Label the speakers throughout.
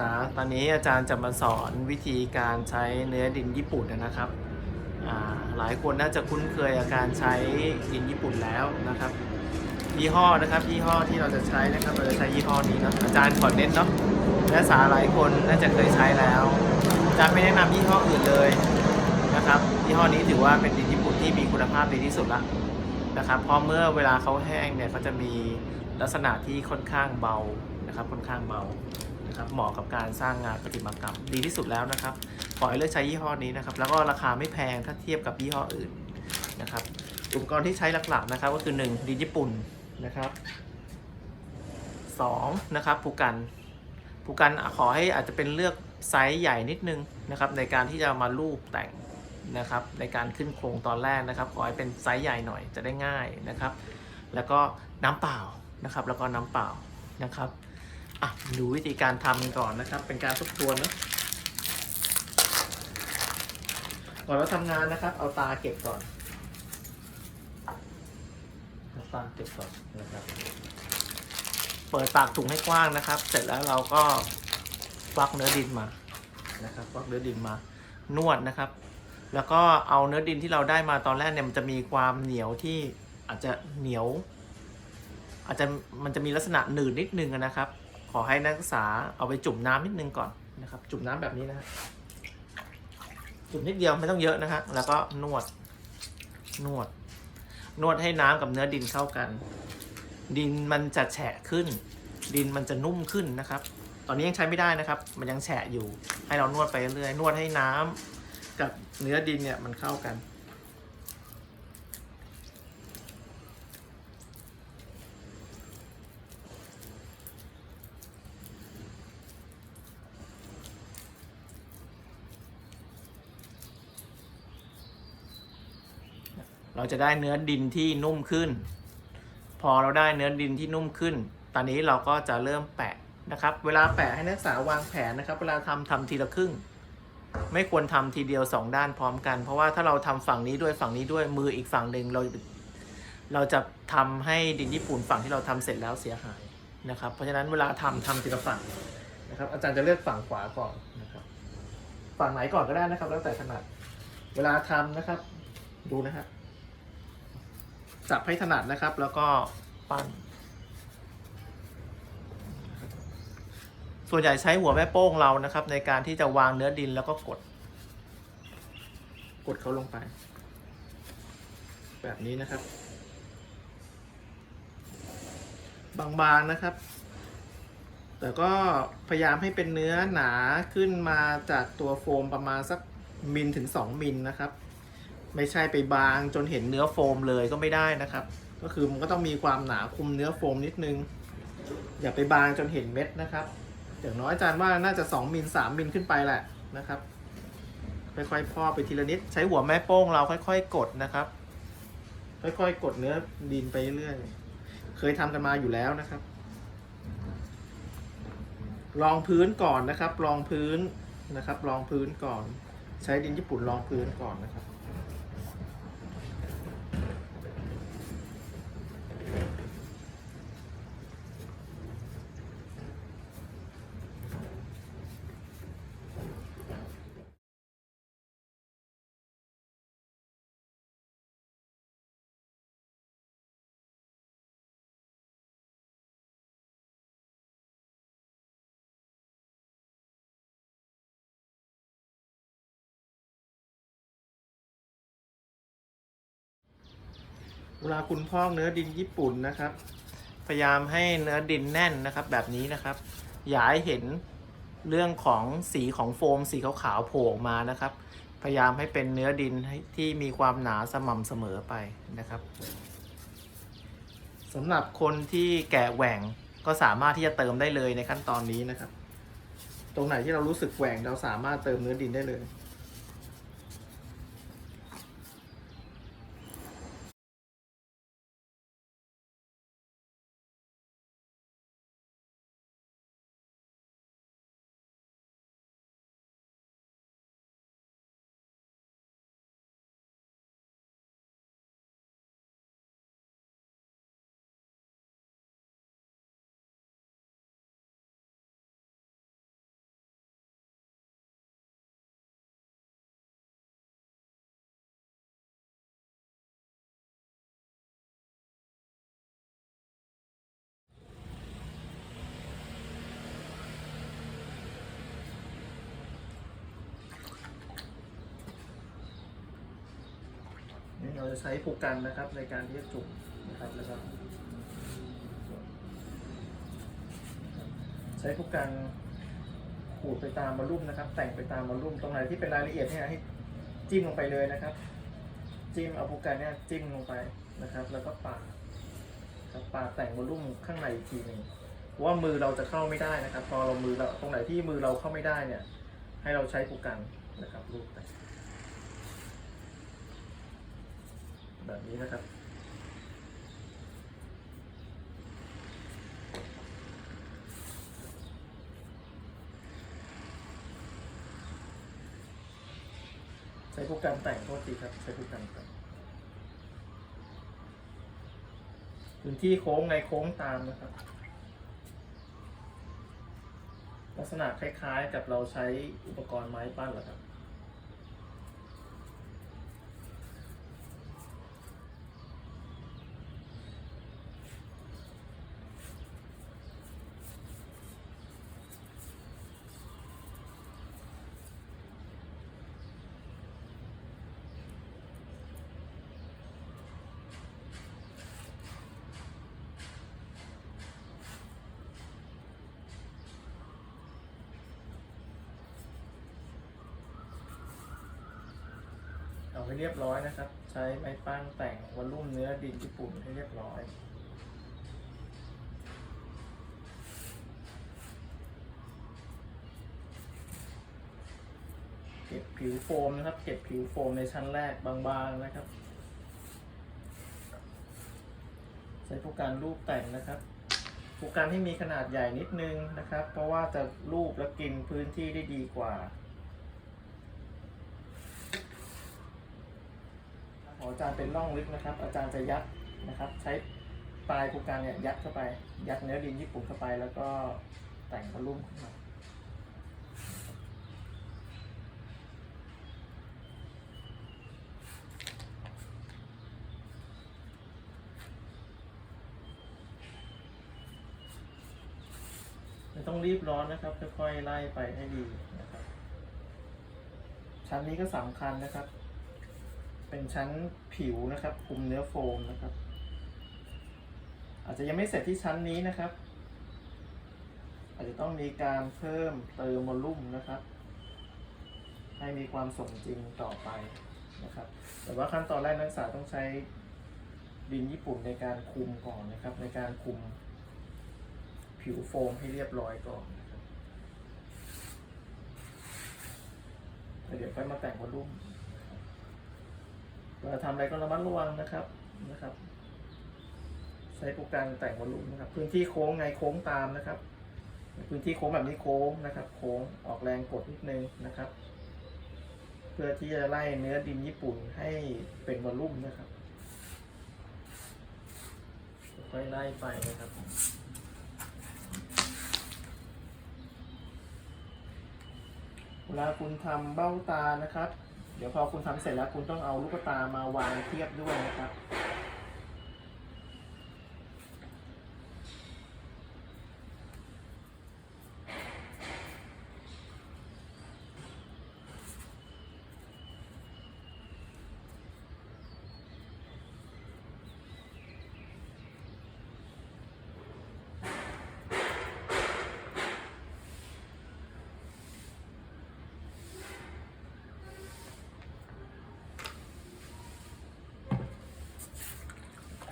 Speaker 1: อ่าตอนนี้อาจารย์จะมาสอนวิธีการใช้เนื้อดินญี่ปุ่นนะครับ หลายคนน่าจะคุ้นเคยกับการใช้ดินญี่ปุ่นแล้วนะครับ ยี่ห้อนะครับยี่ห้อที่เราจะใช้นะครับเราจะใช้ยี่ห้อนี้นะอาจารย์ขอเน้นเนาะนักศึกษาหลายคนน่าจะเคยใช้แล้วอาจารย์ไม่แนะนำยี่ห้ออื่นเลยนะครับยี่ห้อนี้ถือว่าเป็นดินญี่ปุ่นที่มีคุณภาพดีที่สุดละนะครับเพราะเมื่อเวลาเขาแห้งเนี่ยเขาจะมีลักษณะที่ค่อนข้างเบานะครับค่อนข้างเบา นะครับเหมาะกับการสร้างงานประติมากรรม ดีที่สุดแล้วนะครับขอให้เลือกใช้ยี่ห้อนี้นะครับ แล้วก็ราคาไม่แพงถ้าเทียบกับยี่ห้ออื่นนะครับ อุปกรณ์ที่ใช้หลักๆนะครับ ก็คือ1ดินญี่ปุ่นนะครับ2นะครับผูกันผูกันขอให้อาจจะเป็นเลือกไซส์ใหญ่นิดนึงนะครับ ในการที่จะมาลูบแต่งนะครับ ในการขึ้นโครงตอนแรกนะครับ ขอให้เป็นไซส์ใหญ่หน่อยจะได้ง่ายนะครับ แล้วก็น้ำเปล่านะครับ แล้วก็น้ำเปล่านะครับ อะดูวิธีการทำกันก่อนนะครับ เป็นการทบทวนเนอะก่อนเราทำงานนะครับ เอาตาเก็บก่อนเอาตาเก็บก่อนนะครับ เปิดปากถุงให้กว้างนะครับ เสร็จแล้วเราก็ควักเนื้อดินมานะครับควักเนื้อดินมานวดนะครับ แล้วก็เอาเนื้อดินที่เราได้มาตอนแรกเนี่ยมันจะมีความเหนียวที่อาจจะเหนียว อาจจะมันจะมีลักษณะหนืดนิดนึงนะครับ อให้นักศึกษาเอาไปจุ่มน้ำนิดนึงก่อนนะครับ จุ่มน้ำแบบนี้นะจุ่มนิดเดียวไม่ต้องเยอะนะฮะแล้วก็นวดนวด นวดให้น้ำกับเนื้อดินเข้ากัน ดินมันจะแฉะขึ้น ดินมันจะนุ่มขึ้นนะครับ ตอนนี้ยังใช้ไม่ได้นะครับ มันยังแฉะอยู่ ให้เรานวดไปเรื่อยนวดให้น้ำกับเนื้อดินเนี่ยมันเข้ากัน เราจะได้เนื้อดินที่นุ่มขึ้น พอเราได้เนื้อดินที่นุ่มขึ้น ตอนนี้เราก็จะเริ่มแปะนะครับ เวลาแปะให้นักศึกษาวางแผนนะครับ เวลาทำทำทีละครึ่ง ไม่ควรทำทีเดียวสองด้านพร้อมกัน เพราะว่าถ้าเราทำฝั่งนี้ด้วยฝั่งนี้ด้วยมืออีกฝั่งหนึ่งเราเราจะทำให้ดินญี่ปุ่นฝั่งที่เราทำเสร็จแล้วเสียหายนะครับ เพราะฉะนั้นเวลาทำทำทีละฝั่งนะครับ อาจารย์จะเลือกฝั่งขวาก่อนนะครับ ฝั่งไหนก่อนก็ได้นะครับ แล้วแต่ถนัด เวลาทำนะครับ ดูนะครั จับให้ถนัดนะครับ แล้วก็ปั้น ส่วนใหญ่ใช้หัวแม่โป้งเรานะครับ ในการที่จะวางเนื้อดินแล้วก็กด กดเขาลงไป แบบนี้นะครับ บางๆนะครับ แต่ก็พยายามให้เป็นเนื้อหนาขึ้นมาจากตัวโฟมประมาณสักมิลถึง 2 มิลนะครับ ไม่ใช่ไปบางจนเห็นเนื้อโฟมเลยก็ไม่ได้นะครับ ก็คือมันก็ต้องมีความหนาคุมเนื้อโฟมนิดนึง อย่าไปบางจนเห็นเม็ดนะครับอย่างน้อยอาจารย์ว่าน่าจะ 2มิล3มิลขึ้นไปแหละนะครับค่อยๆพอกไปทีละนิด ใช้หัวแม่โป้งเราค่อย ๆ กดนะครับ ค่อยๆกดเนื้อดินไปเรื่อยเคยทำกันมาอยู่แล้วนะครับรองพื้นก่อนนะครับรองพื้นนะครับรองพื้นก่อน ใช้ดินญี่ปุ่นรองพื้นก่อนนะครับ เวลาคุณพอกเนื้อดินญี่ปุ่นนะครับ พยายามให้เนื้อดินแน่นนะครับ แบบนี้นะครับ อย่าให้เห็นเรื่องของสีของโฟมสีขาวๆโผล่มานะครับ พยายามให้เป็นเนื้อดินที่มีความหนาสม่ำเสมอไปนะครับสำหรับคนที่แกะแหว่งก็สามารถที่จะเติมได้เลยในขั้นตอนนี้นะครับ ตรงไหนที่เรารู้สึกแหว่งเราสามารถเติมเนื้อดินได้เลย เราจะใช้ผูกกันนะครับในการที่จะจุ่มนะครับแล้วก็ใช้ผูกกันขูดไปตามวอลลุ่มนะครับ แต่งไปตามวอลลุ่มตรงไหนที่เป็นรายละเอียดเนี่ยให้จิ้มลงไปเลยนะครับ จิ้มเอาผูกกันเนี่ยจิ้มลงไปนะครับ แล้วก็ปาดปาดแต่งวอลลุ่มข้างในอีกทีหนึ่งเพราะว่ามือเราจะเข้าไม่ได้นะครับ พอเรามือเราตรงไหนที่มือเราเข้าไม่ได้เนี่ย ให้เราใช้ผูกกันนะครับรูปไป แบบนี้นะครับ ใช้โปรแกรมแต่งโทษทีครับ ใช้โปรแกรมแต่งพื้นที่โค้งในโค้งตามนะครับ ลักษณะคล้ายๆกับเราใช้อุปกรณ์ไม้ปั้นแหละครับ ให้เรียบร้อยนะครับ ใช้ไม้ปั้นแต่งวอลลุ่มเนื้อดินญี่ปุ่นให้เรียบร้อยเก็บผิวโฟมนะครับ เก็บผิวโฟมในชั้นแรกบางๆนะครับ ใช้ผู้การรูปแต่งนะครับผู้การให้มีขนาดใหญ่นิดนึงนะครับ เพราะว่าจะรูปและกินพื้นที่ได้ดีกว่า ข องอาจารย์เป็นร่องลึกนะครับ อาจารย์จะยัดนะครับ ใช้ปลายภูการเนี่ยยัดเข้าไป ยัดเนื้อดินญี่ปุ่นเข้าไป แล้วก็แต่งวอลลุ่มขึ้นมาต้องรีบร้อนนะครับค่อยๆไล่ไปให้ดีนะครับชั้นนี้ก็สำคัญนะครับ เป็นชั้นผิวนะครับคุมเนื้อโฟมนะครับ อาจจะยังไม่เสร็จที่ชั้นนี้นะครับ อาจจะต้องมีการเพิ่มเติมวอลลุ่มนะครับ ให้มีความสมจริงต่อไปนะครับ แต่ว่าขั้นตอนแรกนักศึกษาต้องใช้ดินญี่ปุ่นในการคุมก่อนนะครับ ในการคุมผิวโฟมให้เรียบร้อยก่อนนะครับเดี๋ยวค่อยมาแต่งวอลลุ่ม เวลาทำอะไรก็ระมัดระวังนะครับนะครับ ใช้โปรแกรมแต่งวอลลุ่มนะครับ พื้นที่โค้งไงโค้งตามนะครับ พื้นที่โค้งแบบนี้โค้งนะครับ โค้งออกแรงกดนิดนึงนะครับ เพื่อที่จะไล่เนื้อดินญี่ปุ่นให้เป็นวอลลุ่มนะครับค่อยไล่ไปนะครับเวลาคุณทำเบ้าตานะครับ เดี๋ยวพอคุณทำเสร็จแล้วคุณต้องเอาลูกตามาวางเทียบด้วยนะครับ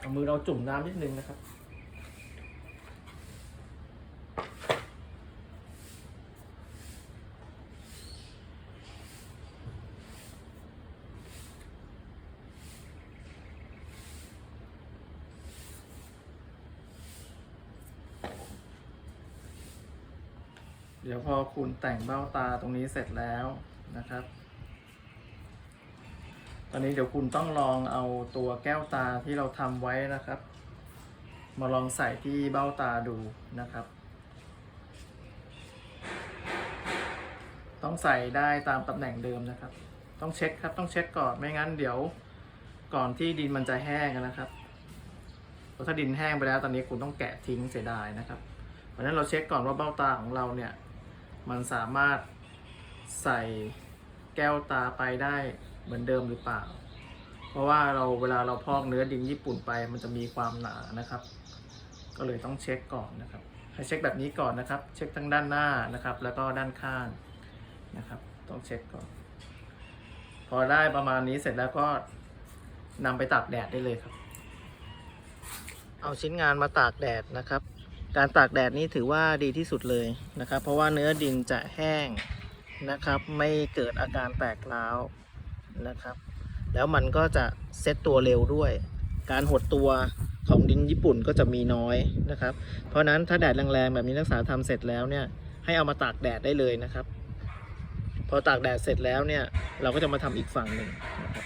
Speaker 1: เอามือเราจุ่มน้ำนิดนึงนะครับ เดี๋ยวพอคุณแต่งเบ้าตาตรงนี้เสร็จแล้วนะครับ อนนี้เดี๋ยวคุณต้องลองเอาตัวแก้วตาที่เราทำไว้นะครับ มาลองใส่ที่เบ้าตาดูนะครับ ต้องใส่ได้ตามตำแหน่งเดิมนะครับ ต้องเช็คครับต้องเช็คก่อนไม่งั้นเดี๋ยวก่อนที่ดินมันจะแห้งนะครับถ้าดินแห้งไปแล้วตอนนี้คุณต้องแกะทิ้งเสียดายนะครับ เพราะนั้นเราเช็คก่อนว่าเบ้าตาของเราเนี่ยมันสามารถใส่แก้วตาไปได้ เหมือนเดิมหรือเปล่า เพราะว่าเราเวลาเราพอกเนื้อดินญี่ปุ่นไป มันจะมีความหนานะครับ ก็เลยต้องเช็คก่อนนะครับ ให้เช็คแบบนี้ก่อนนะครับ เช็คทั้งด้านหน้านะครับ แล้วก็ด้านข้างนะครับ ต้องเช็คก่อน พอได้ประมาณนี้เสร็จแล้วก็นำไปตากแดดได้เลยครับ เอาชิ้นงานมาตากแดดนะครับ การตากแดดนี่ถือว่าดีที่สุดเลยนะครับ เพราะว่าเนื้อดินจะแห้งนะครับ ไม่เกิดอาการแตกร้าว นะครับ แล้วมันก็จะเซตตัวเร็วด้วย การหดตัวของดินญี่ปุ่นก็จะมีน้อยนะครับ เพราะฉะนั้นถ้าแดดแรงๆแบบนี้นักศึกษาทำเสร็จแล้วเนี่ยให้เอามาตากแดดได้เลยนะครับ พอตากแดดเสร็จแล้วเนี่ยเราก็จะมาทำอีกฝั่งหนึ่งนะครับ